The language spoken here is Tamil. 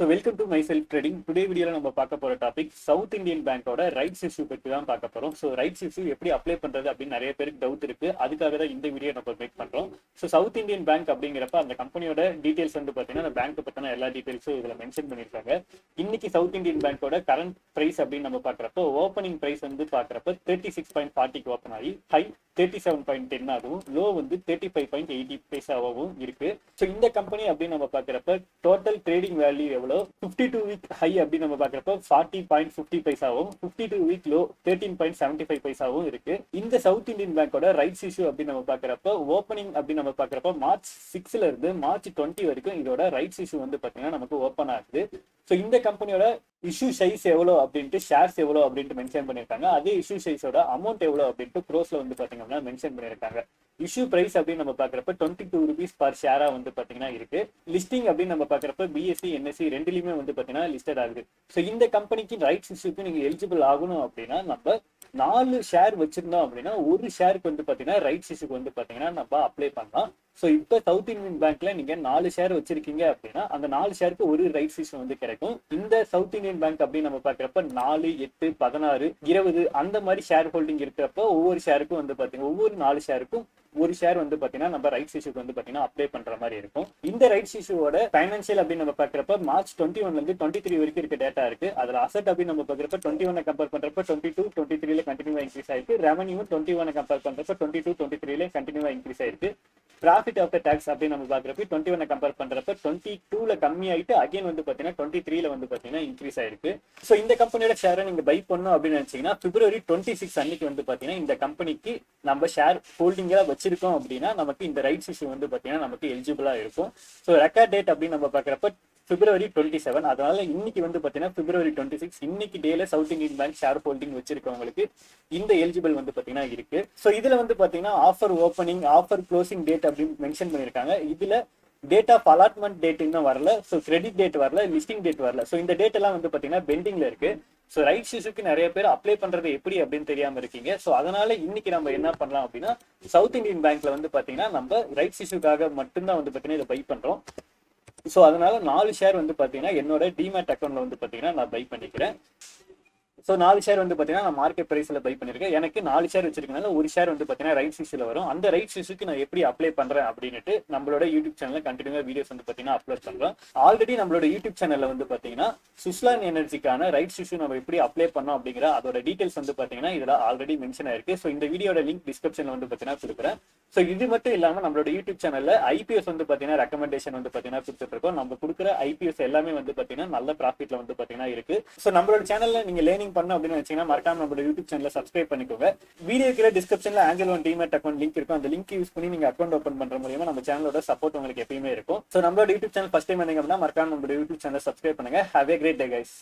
Welcome to my self trading today வீடியோவில் நம்ம பார்க்க போற டாபிக் சவுத் இந்தியன் பேங்கோட ரைட்ஸ் இஷ்யூ பற்றி தான் பார்க்க போகிறோம் ஸோ ரைட்ஸ் இஷ்யூ எப்படி அப்ளை பண்றது அப்படின்னு நிறைய பேருக்கு டவுட் இருக்கு. அதுக்காக தான் இந்த வீடியோ நம்ம மேக் பண்றோம். ஸோ சவுத் இந்தியன் பேங்க் அப்படிங்கிறப்ப அந்த கம்பெனியோட டீடைல்ஸ் வந்து பார்த்தீங்கன்னா அந்த பேங்க் பற்றின எல்லா டீடைல்ஸும் இதுல மென்ஷன் பண்ணியிருக்காங்க. இன்னைக்கு சவுத் இந்தியன் பேங்கோட கரண்ட் பிரைஸ் அப்படின்னு நம்ம பார்க்குறப்போ ஓப்பனிங் பிரைஸ் வந்து பார்க்குறப்ப தேர்ட்டி சிக்ஸ் பாயிண்ட் ஃபார்ட்டிக்கு ஓப்பன் ஆகி high thirty seven point ten ஆகவும் லோ வந்து தேர்ட்டி ஃபைவ் பாயிண்ட் எயிட்டி பைசாவும் இருக்கு. ஸோ இந்த கம்பெனி அப்படின்னு நம்ம பார்க்குறப்ப டோட்டல் ட்ரேடிங் வேல்யூ எவ்வளோ? ஃபிஃப்டி டூ வீக் ஹை அப்படின்னு நம்ம பார்க்குறப்ப forty point fifty பைசாவும் fifty two week low thirteen point seventy five பைசாவும் இருக்கு. இந்த சவுத் இந்தியன் பேங்கோட ரைட்ஸ் இஷ்யூ அப்படின்னு நம்ம பார்க்குறப்ப ஓப்பனிங் அப்படின்னு நம்ம பார்க்குறப்ப மார்ச் சிக்ஸ்ல இருந்து மார்ச் டுவெண்ட்டி வரைக்கும் இதோட ரைட்ஸ் இஷ்யூ வந்து பார்த்தீங்கன்னா நமக்கு ஓப்பன் ஆகுது. ஸோ இந்த கம்பெனியோட இஷ்யூ சைஸ் எவ்வளோ அப்படின்ட்டு ஷேர்ஸ் எவ்வளோ அப்படின்ட்டு மென்ஷன் பண்ணியிருக்காங்க. அதே இஷ்யூ சைஸோட அமௌண்ட் எவ்வளோ அப்படின்ட்டு க்ரோஸில் வந்து பார்த்தீங்க அப்படின்னா மென்ஷன் பண்ணியிருக்காங்க. இஷ்யூ பிரைஸ் அப்படின்னு நம்ம பார்க்குறப்ப டுவெண்ட்டி டூ ருபீஸ் பர் ஷேராக வந்து பார்த்தீங்கன்னா இருக்கு. லிஸ்டிங் அப்படின்னு நம்ம பார்க்குறப்ப பிஎஸ்சி என்எஸ்சி ரெண்டுலையுமே வந்து பார்த்தீங்கன்னா லிஸ்டட் ஆகுது. ஸோ இந்த கம்பெனிக்கு ரைட்ஸ் இஷ்யூக்கு நீங்கள் எலிஜிபிள் ஆகணும் அப்படின்னா நம்ம நாலு ஷேர் வச்சிருந்தோம் அப்படின்னா ஒரு ஷேருக்கு வந்து பார்த்தீங்கன்னா ரைட்ஸ் இஷ்யூக்கு வந்து பார்த்தீங்கன்னா நம்ம அப்ளை பண்ணலாம். ஸோ இப்போ சவுத் இந்தியன் பேங்க்ல நீங்க நாலு ஷேர் வச்சிருக்கீங்க அப்படின்னா அந்த நாலு ஷேருக்கு ஒரு ரைட்ஸ் இஷ்யூ வந்து கிடைக்கும். இந்த சவுத் இந்தியன் பேங்க் அப்படின்னு நம்ம பார்க்குறப்ப நாலு எட்டு பதினாறு இருபது அந்த மாதிரி ஷேர் ஹோல்டிங் இருக்கிறப்ப ஒவ்வொரு ஷேருக்கும் வந்து பார்த்தீங்கன்னா ஒவ்வொரு நாலு ஷேருக்கும் ஒரு ஷேர் வந்து பாத்தீங்கன்னா நம்ம ரைட்ஸ் இஷ்யூக்கு வந்து பாத்தீங்கன்னா அப்ளை பண்ற மாதிரி இருக்கும். இந்த ரைட்ஸ் இஷ்யூவோட ஃபைனான்சியல் அப்படின்னு நம்ம பாக்குறப்ப மார்ச் டுவெண்ட்டி ஒன்ல இருந்து டுவெண்ட்டி த்ரீ வரைக்கும் இருக்க டேட்டா இருக்கு. அதுல அசட் அப்படின்னு நம்ம பாக்குறப்ப டுவெண்ட்டி ஒன் கம்பேர் பண்றப்ப டுவெண்ட்டி டூ டுவெண்ட்டி த்ரீல கண்டினியூவா இன்க்ரீஸ் ஆயிருக்கு. ரெவன்யூ டுவெண்ட்டி ஒன் கம்பேர் பண்றப்ப டுவெண்ட்டி டூ டுவெண்ட்டி த்ரீல கண்டினியூவா இன்க்ரீஸ் ஆயிருக்கு. ப்ராஃபிட் ஆஃப்டர் டேக்ஸ் அப்படின்னு நம்ம பார்க்குறப்ப டுவெண்ட்டி ஒன் கம்பேர் பண்ணுறப்ப டுவெண்ட்டி டூவில் கம்மி ஆயிட்டு அகைன் வந்து பார்த்தீங்கன்னா டுவெண்ட்டி த்ரீல வந்து பார்த்தீங்கன்னா இன்க்ரீஸ் ஆயிருக்கு. ஸோ இந்த கம்பெனியோட ஷேரை நீங்கள் பை பண்ணணும் அப்படின்னு நினைச்சீங்கன்னா பிப்ரவரி டுவெண்ட்டி சிக்ஸ் அன்னைக்கு வந்து பார்த்தீங்கன்னா இந்த கம்பெனிக்கு நம்ம ஷேர் ஹோல்டிங்காக வச்சிருக்கோம் அப்படின்னா நமக்கு இந்த ரைட்ஸ் இஷ்யூ வந்து பார்த்தீங்கன்னா நமக்கு எலிஜிபிளாக இருக்கும். ஸோ ரெக்கார்ட் டேட் அப்படின்னு நம்ம பார்க்குறப்ப பிப்ரவரி டுவெண்ட்டி செவன் அதனால இன்னைக்கு வந்து பாத்தீங்கன்னா பிப்ரவரி டுவெண்ட்டி சிக்ஸ் இன்னைக்கு டேல south Indian bank share holding வச்சிருக்கவங்களுக்கு இந்த எலிஜிபிள் வந்து பாத்தீங்கன்னா இருக்கு. ஸோ இதுல வந்து பாத்தீங்கன்னா offer opening offer closing date அப்படின்னு மென்ஷன் பண்ணிருக்காங்க. இதுல டேட் ஆஃப் அலாட்மெண்ட் டேட் இன்னும் வரல. ஸோ கிரெடிட் டேட் வரல லிஸ்டிங் டேட் வரல. ஸோ இந்த டேட் எல்லாம் வந்து பாத்தீங்கன்னா பெண்டிங்ல இருக்கு. ஸோ ரைட் இஷ்யூக்கு நிறைய பேர் அப்ளை பண்றது எப்படி அப்படின்னு தெரியாம இருக்கீங்க. ஸோ அதனால இன்னைக்கு நம்ம என்ன பண்ணலாம் அப்படின்னா சவுத் இந்தியன் பேங்க்ல வந்து பாத்தீங்கன்னா நம்ம ரைட்ஸ் இஷ்யூக்காக மட்டும்தான் வந்து பாத்தீங்கன்னா இதை பை பண்றோம். ஸோ அதனால நாலு ஷேர் வந்து பாத்தீங்கன்னா என்னோட டிமேட் அக்கௌண்ட்ல வந்து பாத்தீங்கன்னா நான் பை பண்ணிக்கிறேன். ஸோ நாலு ஷேர் வந்து பார்த்தீங்கன்னா நான் மார்க்கெட் ப்ரைஸில் பை பண்ணியிருக்கேன் எனக்கு நாலு ஷேர் வச்சிருக்கனால ஒரு ஷேர் வந்து பார்த்தீங்கன்னா ரைட் இஷ்யூல வரும். அந்த ரைட் இஷ்யூக்கு நான் எப்படி அப்ளை பண்ணுறேன் அப்படின்ட்டு நம்மளோட யூடியூப் சேனலில் கண்டினியூவாக வீடியோஸ் வந்து பார்த்தீங்கன்னா அப்லோட் பண்ணுறோம் ஆல்ரெடி நம்மளோட யூடியூப் சேனலில் வந்து பார்த்தீங்கன்னா சுஸ்லான் எனர்ஜிக்கான ரைட்ஸ் இஷ்யூ நம்ம எப்படி அப்ளை பண்ணோம் அப்படிங்கிற அதோட டீட்டெயில்ஸ் வந்து பார்த்தீங்கன்னா இதில் ஆல்ரெடி மென்ஷன் ஆயிருக்கு. ஸோ இந்த வீடியோட லிங்க் டிஸ்கிரிப்ஷனில் வந்து பார்த்தீங்கன்னா கொடுக்குறேன். ஸோ இது மட்டும் இல்லாமல் நம்மளோட யூடியூப் சேனலில் ஐபிஎஸ் வந்து பார்த்தீங்கன்னா ரெக்கமெண்டேஷன் வந்து பார்த்தீங்கன்னா கொடுத்துட்டு இருக்கோம் நம்ம கொடுக்குற ஐபிஎஸ் எல்லாமே வந்து பார்த்தீங்கன்னா நல்ல ப்ராஃபிட்டில் வந்து பார்த்தீங்கன்னா இருக்கு. ஸோ நம்மளோட சேனலில் நீங்கள் லேர்னிங் பண்ணணும் அப்படின்னு வச்சீங்கன்னா மறக்காம நம்மளோட யூடியூப் சேனல சப்ஸ்கிரைப் பண்ணிக்கோங்க. வீடியோ கீழே டிஸ்கிரிப்ஷன்ல Angel one demat account link இருக்கும். அந்த லிங்க் யூஸ் பண்ணி நீங்க அக்கௌண்ட் ஓப்பன் பண்ற மூலியமா நம்ம சேனலோட சப்போர்ட் உங்களுக்கு எப்பயுமே இருக்கும். ஸோ நம்மளோட யூடியூப் சேனல் ஃபர்ஸ்ட் டைம் வந்தீங்க அப்படின்னா மறக்காம நம்மளோட யூடியூப் சேனல் சப்ஸ்கிரைப் பண்ணுங்க. Have a great day guys